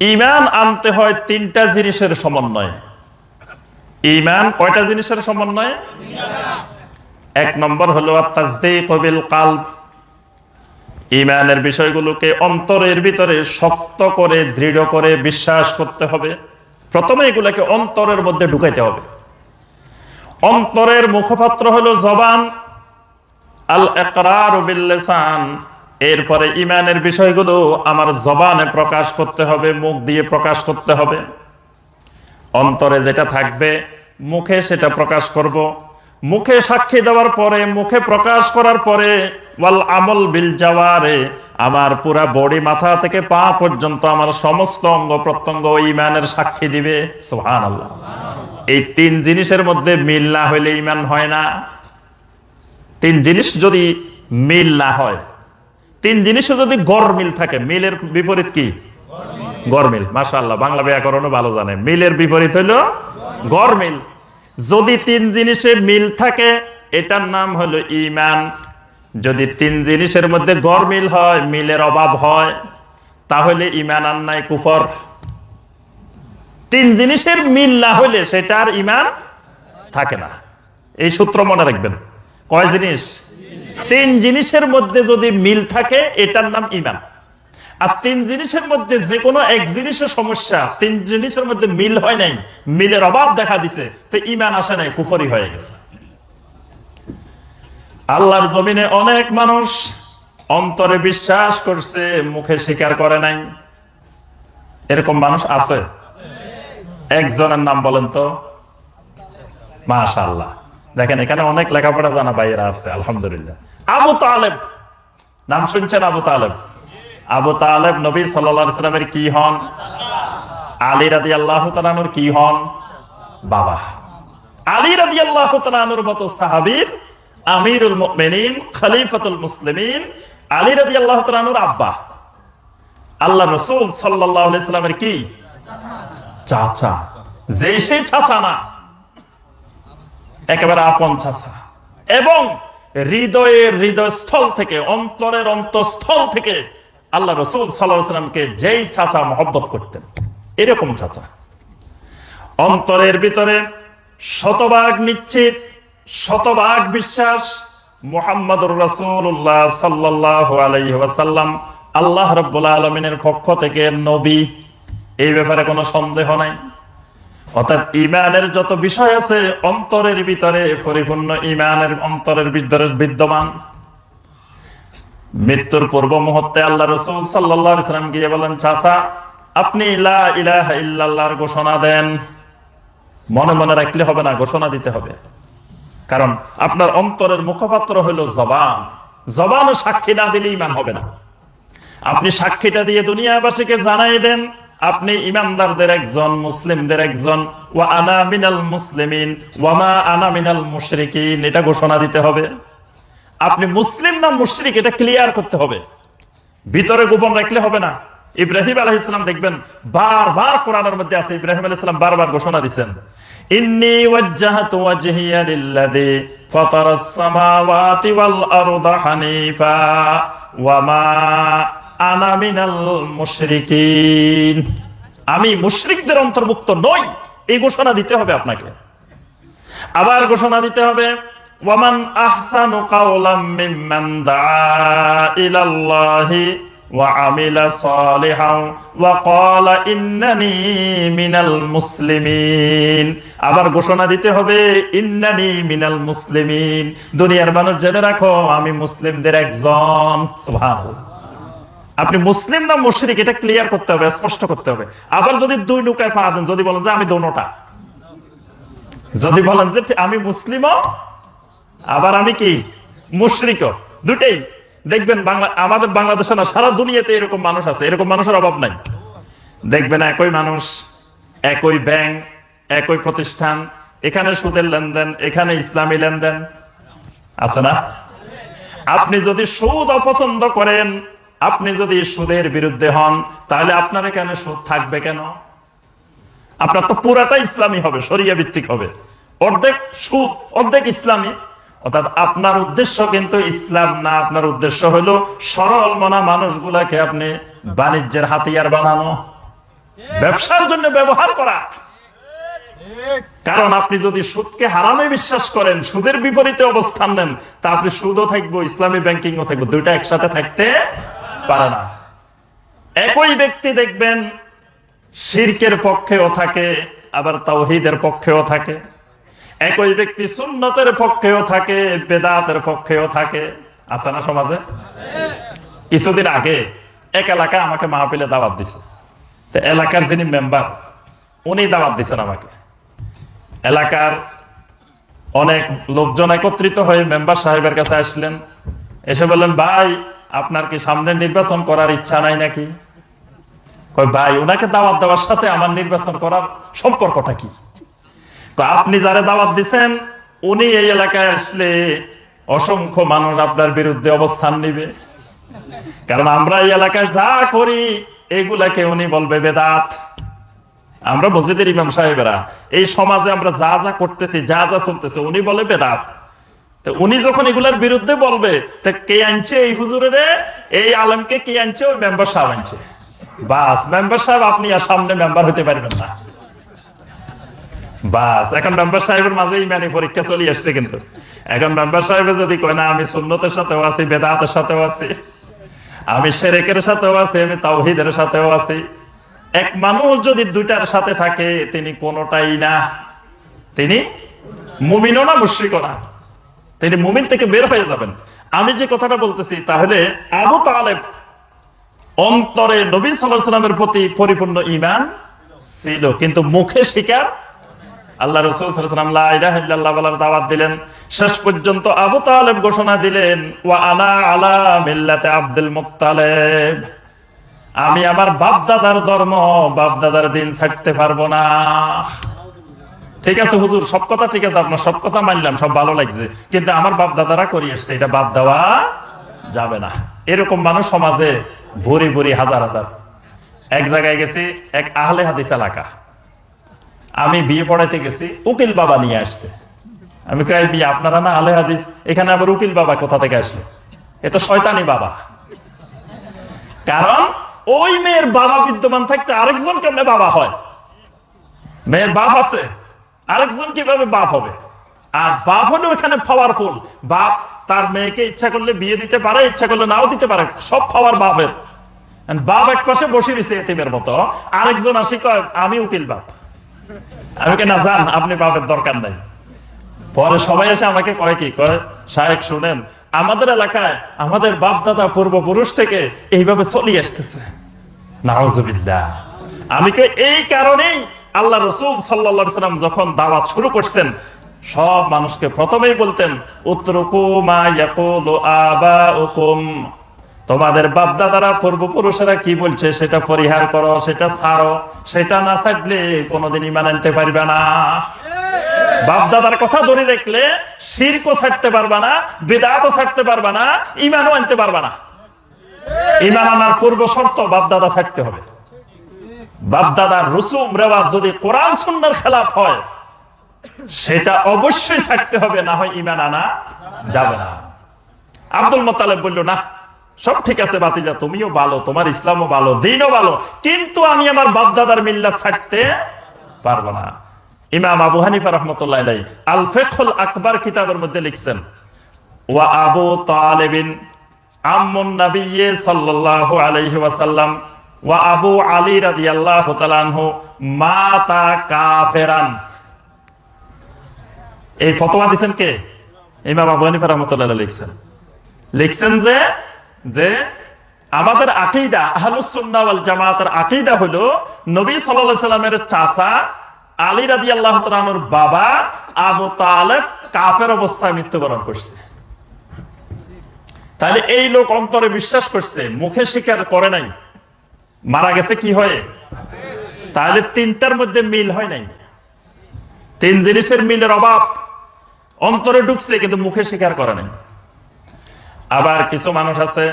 ইমান আনতে হয় তিনটা জিনিসের সমন্বয়। ইমান কয়টা জিনিসের সমন্বয়? এক নম্বর হলো কবিল কাল্ব ইমানের বিষয়গুলোকে অন্তরের ভিতরে শক্ত করে, দৃঢ় করে বিশ্বাস করতে হবে। প্রথমে এগুলোকে অন্তরের মধ্যে ঢুকাইতে হবে। অন্তরের মুখপাত্র হলো জবান। আল একরার বিল্লেসান। এরপরে ইমানের বিষয়গুলো আমার জবানে প্রকাশ করতে হবে, মুখ দিয়ে প্রকাশ করতে হবে। অন্তরে যেটা থাকবে, মুখে সেটা প্রকাশ করব। মুখে সাক্ষী দেওয়ার পরে, মুখে প্রকাশ করার পরে, ওয়াল আমল বিল যাওয়ারে আমার পুরা বডি মাথা থেকে পা পর্যন্ত আমার সমস্ত অঙ্গ প্রত্যঙ্গ ইমানের সাক্ষী দিবে। সোহান আল্লাহ এই তিন জিনিসের মধ্যে মিল না হইলে ইমান হয় না। তিন জিনিস যদি মিল না হয় তিন জিনিসে যদি গড় মিল থাকে, মিলের বিপরীত কি? গরমিল মাশাআল্লাহ, বাংলা ব্যাকরণও ভালো জানে। মিলের বিপরীত হলো গরমিল যদি তিন জিনিসে মিল থাকে, এটার নাম হলো ইমান যদি তিন জিনিসের মধ্যে গরমিল হয়, মিলের অভাব হয়, তাহলে ইমান আর নাই কুফর। তিন জিনিসের মিল না হলে সেটার ইমান থাকে না। এই সূত্র মনে রাখবেন। কয় জিনিস? তিন জিনিসের মধ্যে যদি মিল থাকে, এটার নাম ইমান। আর তিন জিনিসের মধ্যে যে কোনো এক জিনিসের সমস্যা, তিন জিনিসের মধ্যে মিল হয় নাই, মিলের অভাব দেখা দিছে, তো ইমান আসে নাই, কুফরি হয়ে গেছে। আল্লাহর জমিনে অনেক মানুষ অন্তরে বিশ্বাস করছে, মুখে স্বীকার করে নাই। এরকম মানুষ আছে? একজনের নাম বলেন তো? মাশা আল্লাহ দেখেন, এখানে অনেক লেখাপড়া জানা বাইরা আছে, আলহামদুলিল্লাহ। আবু তালেব, নাম শুনছেন আবু তালেব? আবু তালেব নবী সাল্লামের কি হন? আলী রাদি আল্লাহ কি হন? বাবা। আলী রাদি আল্লাহ মতো সাহাবির আমিরুল মেনিন খলিফাতুল মুসলিমিন, আলী রাদি আল্লাহ আব্বা। আল্লাহ রসুল সাল্লাহ সাল্লামের কি? চাচা। যে সে চাচা না। একেবারে আপন চাচা। এবং হৃদয়ের হৃদয়স্থল থেকে, অন্তরের অন্তঃস্থল থেকে আল্লাহ রসুল সাল্লামকে যেই চাচা মহব্বত করতেন, এরকম চাচা। অন্তরের ভিতরে শতভাগ নিশ্চিত, শতভাগ বিশ্বাস মোহাম্মদুর রসুল্লাহ সাল্লাহ আলাইসাল্লাম আল্লাহ রব্বুল আলমিনের পক্ষ থেকে নবী। এই ব্যাপারে কোনো সন্দেহ নাই। অর্থাৎ ইমানের যত বিষয় আছে, অন্তরের ভিতরে পরিপূর্ণ ইমানের অন্তরের ভিতরে বিদ্যমান। মৃত্যুর পূর্ব মুহূর্তে আল্লাহ রসুল সাল্লাম গিয়ে বলেন চাষা আপনি ইলা ঘোষণা দেন। মনে মনে রাখলে হবে না, ঘোষণা দিতে হবে। কারণ আপনার অন্তরের মুখপাত্র হলো জবান। জবান সাক্ষী না দিলে ইমান হবে না। আপনি সাক্ষীটা দিয়ে দুনিয়াবাসীকে জানাই দেন আপনি ইমানদারদের একজন, মুসলিমদের একজন। ওয়া আনা মিনাল মুসলিমিন ওয়ামা আনা মিনাল মুশরিকিন, এটা ঘোষণা দিতে হবে। আপনি মুসলিম না মুশরিক, এটা ক্লিয়ার করতে হবে। ভিতরে গোপন রাখলে হবে না। ইব্রাহিম আলাইহিস সালাম দেখবেন, বারবার কোরআনের মধ্যে আছে, ইব্রাহিম আলাইহিস সালাম বারবার ঘোষণা দিবেন ইন্নী ওয়াজ্জাহাতু ওয়াজহিয়া লিল্লাযী ফাতারাস সামাওয়াতি ওয়াল আরদা হানিফা ওয়া মা আনা মিনাল মুশরিকিন। আমি মুশরিকদের অন্তর্ভুক্ত নই। এই ঘোষণা দিতে হবে আপনাকে। আবার ঘোষণা দিতে হবে, ওয়ামান ইলাল্লাহি ওয়া আমিলা ওয়া ইন্নানি মিনাল মুসলিমিন। আবার ঘোষণা দিতে হবে, ইন্নানি মিনাল মুসলিমিন। দুনিয়ার মানুষ জেনে রাখো, আমি মুসলিমদের একজন। সুবহানাল্লাহ। আপনি মুসলিম না মুশরিক, এটা ক্লিয়ার করতে হবে, স্পষ্ট করতে হবে। আবার যদি দুই নৌকায় পা দেন, যদি বলেন যে আমি দোনোটা। যদি বলেন যে আমি মুসলিমও, আবার আমি কি? মুশরিক দুটেই। দেখবেন বাংলা, আমাদের বাংলাদেশে না, সারা দুনিয়াতে এরকম মানুষ আছে, এরকম মানুষের অভাব নাই। দেখবেন একই মানুষ, একই ব্যাংক, একই প্রতিষ্ঠান, এখানে সুদের লেনদেন, এখানে ইসলামী লেনদেন। আছে না? আপনি যদি সুদ অপছন্দ করেন আপনি যদি সুদের বিরুদ্ধে হন, তাহলে আপনার এখানে সুদ থাকবে কেন? আপনার তো পুরাটা ইসলামী হবে সরিয়া ভিত্তিক হবে। অর্ধেক সুদ, অর্ধেক ইসলামী। অর্থাৎ আপনার উদ্দেশ্য কিন্তু ইসলাম না, আপনার উদ্দেশ্য হলো সরল মনা মানুষগুলাকে আপনি বাণিজ্যের হাতিয়ার বানানো। ব্যবসার জন্য ব্যবহার করা। কারণ আপনি যদি সুদকে হারামে বিশ্বাস করেন, সুদের বিপরীতে অবস্থান নেন, তা আপনি সুদও থাকব, ইসলামী ব্যাংকিংও থাকব, দুইটা একসাথে থাকতে পারে না। একই ব্যক্তি দেখবেন, শিরকের পক্ষেও থাকে, আবার তাওহিদের পক্ষেও থাকে। একই ব্যক্তি সুন্নতের পক্ষেও থাকে, বেদাতের পক্ষেও থাকে। আছে না সমাজে? কিছুদিন আগে এক এলাকা আমাকে মাহফিলে দাওয়াত দিছে। তো এলাকার যিনি মেম্বার, উনি দাওয়াত দিচ্ছেন আমাকে। এলাকার অনেক লোকজন একত্রিত হয়ে মেম্বার সাহেবের কাছে আসলেন। এসে বললেন, ভাই আপনার কি সামনে নির্বাচন করার ইচ্ছা নাই নাকি? ভাই, ওনাকে দাওয়াত দেওয়ার সাথে আমার নির্বাচন করার সম্পর্কটা কি? আপনি যারা দাওয়াত দিচ্ছেন উনি এই এলাকায় আসলে অসংখ্য মানুষ আপনার বিরুদ্ধে অবস্থান নিবে। কারণ আমরা এই এলাকায় যা করি, এগুলাকে উনি বলবে বেদাত। আমরা মসজিদের ইমাম সাহেবেরা, এই সমাজে আমরা যা যা করতেছি, যা যা চলতেছে, উনি বলে বেদাত। উনি যখন এগুলার বিরুদ্ধে বলবে কে আনছে এই হুজুরের? এই আলমকে কে আনছে? ওই মেম্বার সাহেব আনছে। বাস, মেম্বার সাহেব আপনি আর সামনে মেম্বার হতে পারবেন না। বাস, এখন মেম্বার সাহেবের মাঝে ইমানি পরীক্ষা চলে আসছে কিন্তু। এখন মেম্বার যদি কয়, না, আমি সুন্নতের সাথেও আছি, বেদাতের সাথেও আছি, আমি সেরেকের সাথেও আছি, আমি তাওহিদের সাথেও আছি। এক মানুষ যদি দুইটার সাথে থাকে, তিনি কোনটাই না। তিনি মুমিনও না, মুশ্রিকও না। তিনি মুমিন থেকে বের হয়ে যাবেন। আমি যে কথাটা বলতেছি, তাহলে আবু তালেব অন্তরে নবী সাল্লামের প্রতি পরিপূর্ণ ইমান ছিল, কিন্তু মুখে স্বীকার আল্লাহ রসুল সাল্লাল্লাহু আলাইহি ওয়া সাল্লাম বলার দাওয়াত দিলেন। শেষ পর্যন্ত আবু তালেব ঘোষণা দিলেন আমি আমার বাপ দাদার ধর্ম বাপ দাদার দিন ছাড়তে পারব না। ঠিক আছে, হুজুর, সব কথা ঠিক আছে, আপনার সব কথা মানলাম, সব ভালো লাগছে। কিন্তু আমার বাপ দাদারা করি আসছে, এটা বাদ দেওয়া যাবে না। এরকম মানুষ সমাজে ভরি ভরি হাজার হাজার। এক জায়গায় গেছি, এক আহলে হাদিস এলাকা। আমি বিয়ে পড়াইতে গেছি, উকিল বাবা নিয়ে আসছে। আমি কই বিয়ে আপনারা না আলে হাদিস? এখানে আবার উকিল বাবা কোথা থেকে আসলো? এ তো শয়তানি বাবা। কারণ ওই মেয়ের বাবা বিদ্যমান থাকতে আরেকজন কেমনে বাবা হয়। মেয়ের বাপ আছে। আরেকজন কীভাবে বাপ হবে? আর বাপ হলে ওখানে পাওয়ারফুল বাপ তার মেয়েকে ইচ্ছা করলে বিয়ে দিতে পারে, ইচ্ছা করলে নাও দিতে পারে। সব পাওয়ার বাপের। বাপ এক পাশে বসে রয়েছে এতিমের মতো। আরেকজন আসি কয়, আমি উকিল বাপ। আমি কে না জান আপনি বাপের দরকার নাই। পরে সবাই এসে আমাকে কয় কি? কয়, শায়েক, শুনেন, আমাদের এলাকায় আমাদের বাপ দাদা পূর্বপুরুষ থেকে এইভাবে চলি আসতেছে। নাউজুবিল্লাহ। আমি কে এই কারণেই আল্লাহ রসুল সাল্লা সাল্লাম যখন দাওয়াত শুরু করছেন, সব মানুষকে প্রথমেই বলতেন তোমাদের বাপ দাদারা পূর্বপুরুষেরা কি বলছে, সেটা পরিহার করো, সেটা ছাড়ো, সেটা না ছাড়লে কোনোদিন ইমান আনতে পারবে না। বাপ দাদার কথা ধরে রাখলে, শিরকও ছাড়তে পারবা না, বেদাতও ছাড়তে পারবা না ইমানও আনতে পারবা না। ইমান আনার পূর্ব শর্ত বাপ দাদা ছাড়তে হবে। বাপ দাদার রসুম রেওয়াজ যদি কোরআন সুন্দর খেলাফ হয়, সেটা অবশ্যই থাকতে হবে, না হয় ইমান আনা যাবে না। আব্দুল মোতালেব বলল, না, সব ঠিক আছে বাতিজা, তুমিও ভালো, তোমার ইসলামও ভালো, দিনও ভালো, কিন্তু আমি আমার বাপ মিল্লা ছাড়তে পারব না। ইমাম আবু হানিফা রহমতুল্লাহ আল ফেখুল আকবর কিতাবের মধ্যে লিখছেন, ওয়া আবু তালেবিন আম্মুন নবিয়্যে সাল্লাল্লাহু আলাইহি ওয়াসাল্লাম আবু আলী আনহু মাতা কাফেরান। এই ফতোয়া দিবেন কে? ইমাম আবু হানিফা রহমতুল্লাহ লিখছেন। লিখছেন যে যে আমাদের আকিদা জামাতের আকিদা হলো, নবী সাল্লাল্লাহু সাল্লামের চাচা আলী রাদিয়াল্লাহু তাআলার বাবা আবু তালেব কাফের অবস্থায় মৃত্যুবরণ করছে। তাহলে এই লোক অন্তরে বিশ্বাস করছে, মুখে স্বীকার করে নাই। মারা গেছে কি হয়? তাহলে তিনটার মধ্যে মিল হয় নাই। তিন জিনিসের মিলের অভাব অন্তরে ঢুকছে, কিন্তু মুখে স্বীকার করে নাই। আবার কিছু মানুষ আছে,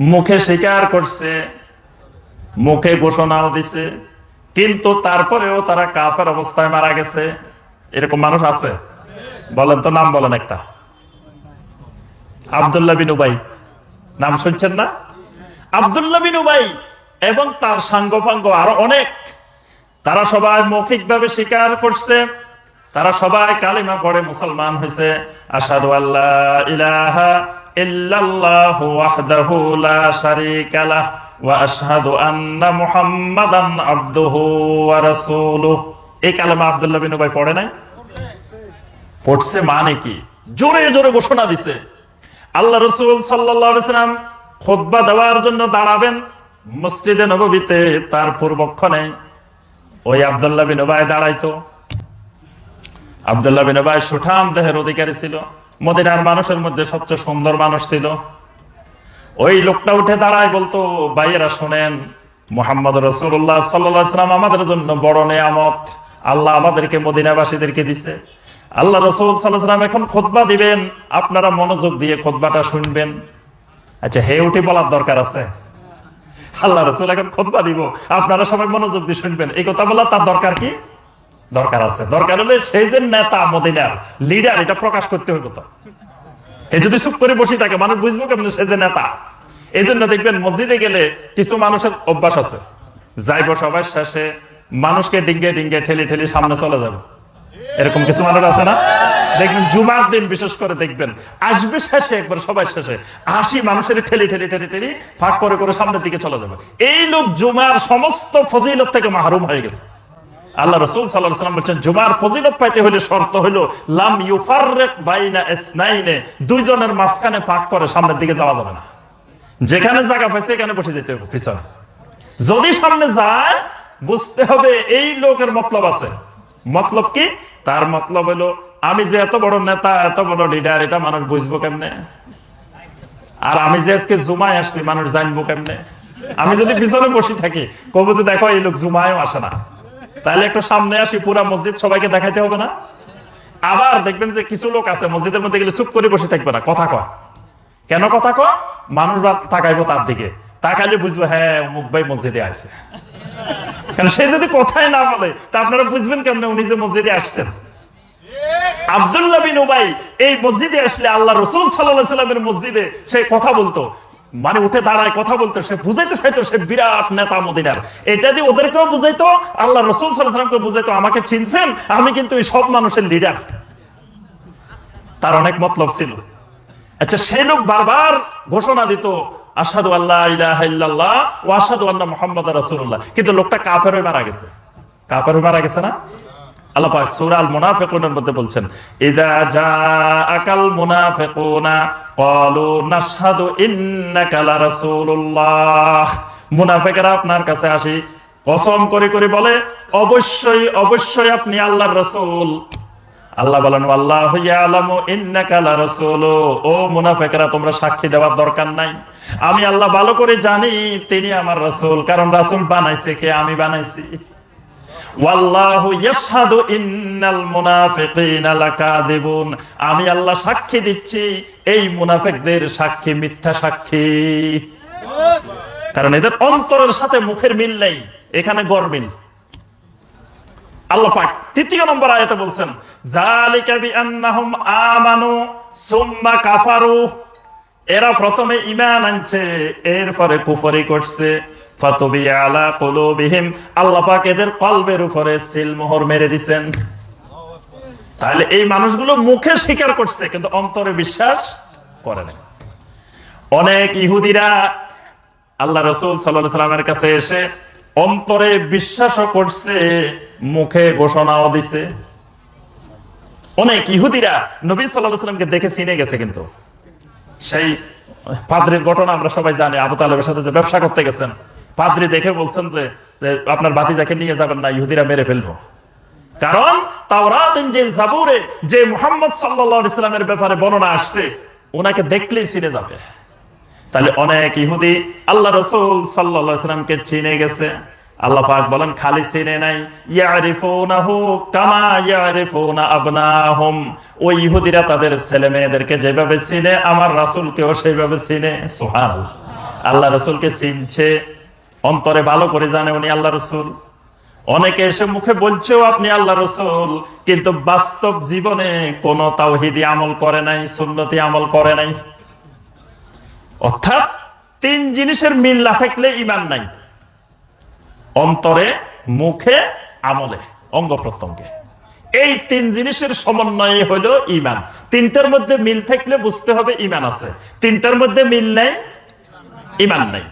মুখে স্বীকার করছে, মুখে ঘোষণাও দিছে, কিন্তু তারপরেও তারা কাফের অবস্থায় মারা গেছে। এরকম মানুষ আছে? বলেন তো, নাম বলেন একটা। আবদুল্লাহ বিন উবাই। নাম শুনছেন না? আবদুল্লাহ এবং তার সাঙ্গপাঙ্গ আরও অনেক। তারা সবাই মৌখিকভাবে স্বীকার করছে। তারা সবাই কালিমা পড়ে মুসলমান হয়েছে। আসাদু আল্লাহ ইলাহা ইল্লাল্লাহু পড়ে নাই? পড়ছে মানে কি? জোরে জোরে ঘোষণা দিছে। আল্লাহ রসুল সাল্লাম খোদবা দেওয়ার জন্য দাঁড়াবেন মসজিদে নবীতে তার পূর্বক্ষণে। ওই আবদুল্লাহ বিন উবাই দাঁড়াইতো। আবদুল্লাহ বিন উবাই সুঠাম দেহের অধিকারী ছিল। মদিনার মানুষের মধ্যে সবচেয়ে সুন্দর মানুষ ছিল। ওই লোকটা উঠে দাঁড়ায় বলতো, ভাইয়েরা, শোনেন, মোহাম্মদ রসুল্লাহ সাল্লাম আমাদের জন্য বড় নেয়ামত। আল্লাহ আমাদেরকে মদিনাবাসীদেরকে দিছে। আল্লাহ রসুল সাল্লাহ সাল্লাম এখন খোদবা দিবেন। আপনারা মনোযোগ দিয়ে খোদবাটা শুনবেন। আচ্ছা হে উঠে বলার দরকার আছে? আল্লাহ রসুল এখন খোদবা দিব। আপনারা সবাই মনোযোগ দিয়ে শুনবেন। এই কথা বলা তার দরকার কি? দরকার আছে। দরকার হলে সেই যে নেতা, মদিনার লিডার এটা প্রকাশ করতে হবে তো। এই যদি চুপ করে বসে থাকে, মানুষ বুঝব কেমন সে যে নেতা? এই জন্য দেখবেন মসজিদে গেলে কিছু মানুষের অভ্যাস আছে। যাইব সবাই শেষে, মানুষকে ডিঙ্গে ডিঙ্গে ঠেলে ঠেলি সামনে চলে যাবে। এরকম কিছু মানুষ আছে না? দেখবেন জুমার দিন বিশেষ করে দেখবেন, আসবে শেষে, একবার সবাই শেষে। আশি মানুষের ঠেলি ঠেলি ঠেলি ঠেলি, ফাঁক করে করে সামনের দিকে চলে যাবে। এই লোক জুমার সমস্ত ফজিলত থেকে মাহরুম হয়ে গেছে। আল্লাহ রসুল সাল্লাম বলছেন, জুমার ফজিলত পাইতে হইলে শর্ত হইল, লাম ইউফাররেক বাইনা ইসনাইনে, দুইজনের মাঝখানে পাক করে সামনের দিকে যাওয়া যাবে না। যেখানে জায়গা পাইছে, এখানে বসে যেতে হবে, পিছনে। যদি সামনে যায়, বুঝতে হবে এই লোকের মতলব আছে। মতলব কি? তার মতলব হলো, আমি যে এত বড় নেতা, এত বড় লিডার এটা মানুষ বুঝব কেমনে? আর আমি যে আজকে জুমায় আসছি, মানুষ জানব কেমনে? আমি যদি পিছনে বসে থাকি, কবু যে দেখো, এই লোক জুমায়ও আসে না। তাহলে একটু সামনে আসি, পুরা মসজিদ সবাইকে দেখাইতে হবে না? আবার দেখবেন যে কিছু লোক আছে, মসজিদের মধ্যে গেলে চুপ করে বসে থাকবে না। কথা কয়। কেন কথা কয়? মানুষ তাকাইবো তার দিকে। তাকাইলে বুঝব হ্যাঁ অমুক ভাই মসজিদে আছে কারণ সে যদি কথাই না বলে, তা আপনারা বুঝবেন কেমন উনি যে মসজিদে আসছেন। আবদুল্লাহ বিন উবাই এই মসজিদে আসলে আল্লাহ রসুল সাল্লাহ সাল্লামের মসজিদে সে কথা বলতো। মানে উঠে দাঁড়ায় কথা বলতো, সে বুঝাইতে চাইতো, সে বিরাট নেতা মদিনার। এটা দিয়ে ওদেরকেও বুঝাইতো আল্লাহ রসুল সাল্লাহামকে বুঝাইতো, আমাকে চিনছেন? আমি কিন্তু এই সব মানুষের লিডার তার অনেক মতলব ছিল। আচ্ছা সে লোক বারবার ঘোষণা দিত আসাদু আল্লাহ ও আসাদু আল্লাহ মোহাম্মদ রাসূলুল্লাহ। কিন্তু লোকটা হয়ে মারা গেছে। হয়ে মারা গেছে না? আল্লাহ আপনার কাছে আসি, কসম করে করে বলে, অবশ্যই অবশ্যই আপনি আল্লাহর রাসূল। আল্লাহ বলেন, আল্লাহ ও মুনাফিকরা, তোমরা সাক্ষী দেওয়ার দরকার নাই। আমি আল্লাহ ভালো করে জানি, তিনি আমার রাসূল। কারণ রাসূল বানাইছে কে? আমি বানাইছি। আমি আল্লাহ সাক্ষী দিচ্ছি, এই মুনাফেকদের সাক্ষী মিথ্যা সাক্ষী। কারণ এদের অন্তরের সাথে মুখের মিল নেই, এখানে গরমিল আল্লাহ পাক তৃতীয় নম্বর আয়াতে বলছেন জালিকা বিআন্নাহুম আমানু সুম্মা কাফারু। এরা প্রথমে ঈমান আনছে, এরপরে কুফরি করছে। ফাতুবি আলা কুলুবিহিম। আল্লাহ পাক এদের কলবের উপরে সিল মোহর মেরে দিবেন তাহলে এই মানুষগুলো মুখে স্বীকার করছে, কিন্তু অন্তরে বিশ্বাস করে না অনেক ইহুদিরা আল্লাহ রসুল সাল্লাহ সাল্লামের কাছে এসে অন্তরে বিশ্বাসও করছে মুখে ঘোষণাও দিছে। অনেক ইহুদিরা নবী সাল্লাহ সাল্লামকে দেখে চিনে গেছে কিন্তু। সেই পাদ্রির ঘটনা আমরা সবাই জানি, আবু তালেবের সাথে যে ব্যবসা করতে গেছেন। পাদ্রি দেখে বলছেন যে আপনার বাতিজাকে নিয়ে যাবেন না, ইহুদিরা মেরে ফেলব। কারণ তাওরাত, ইনজিল, জাবুরে যে মুহাম্মদ সাল্লাল্লাহু আলাইহি সাল্লামের ব্যাপারে বর্ণনা আসছে, ওনাকে দেখলেই চিনে যাবে। তাহলে অনেক ইহুদি আল্লাহ রসুল সাল্লাল্লাহু সাল্লামকে চিনে গেছে। আল্লাহ পাক বলেন খালি নাই। ইহুদিরা তাদের ছেলে মেয়েদেরকে যেভাবে চিনে, আমার সেইভাবে চিনে। আল্লাহ চিনছে, অন্তরে ভালো করে জানে উনি আল্লাহ রসুল। অনেকে এসে মুখে বলছেও আপনি আল্লাহ রসুল, কিন্তু বাস্তব জীবনে কোন তাওহিদি আমল করে নাই, সুন্নতি আমল করে নাই। অর্থাৎ তিন জিনিসের মিল না থাকলে ইমান নাই। অন্তরে, মুখে, আমলে, অঙ্গ প্রত্যঙ্গে। এই তিন জিনিসের সমন্বয় হলো ইমান তিনটার মধ্যে মিল থাকলে বুঝতে হবে ইমান আছে। তিনটার মধ্যে মিল নেই ইমান নেই।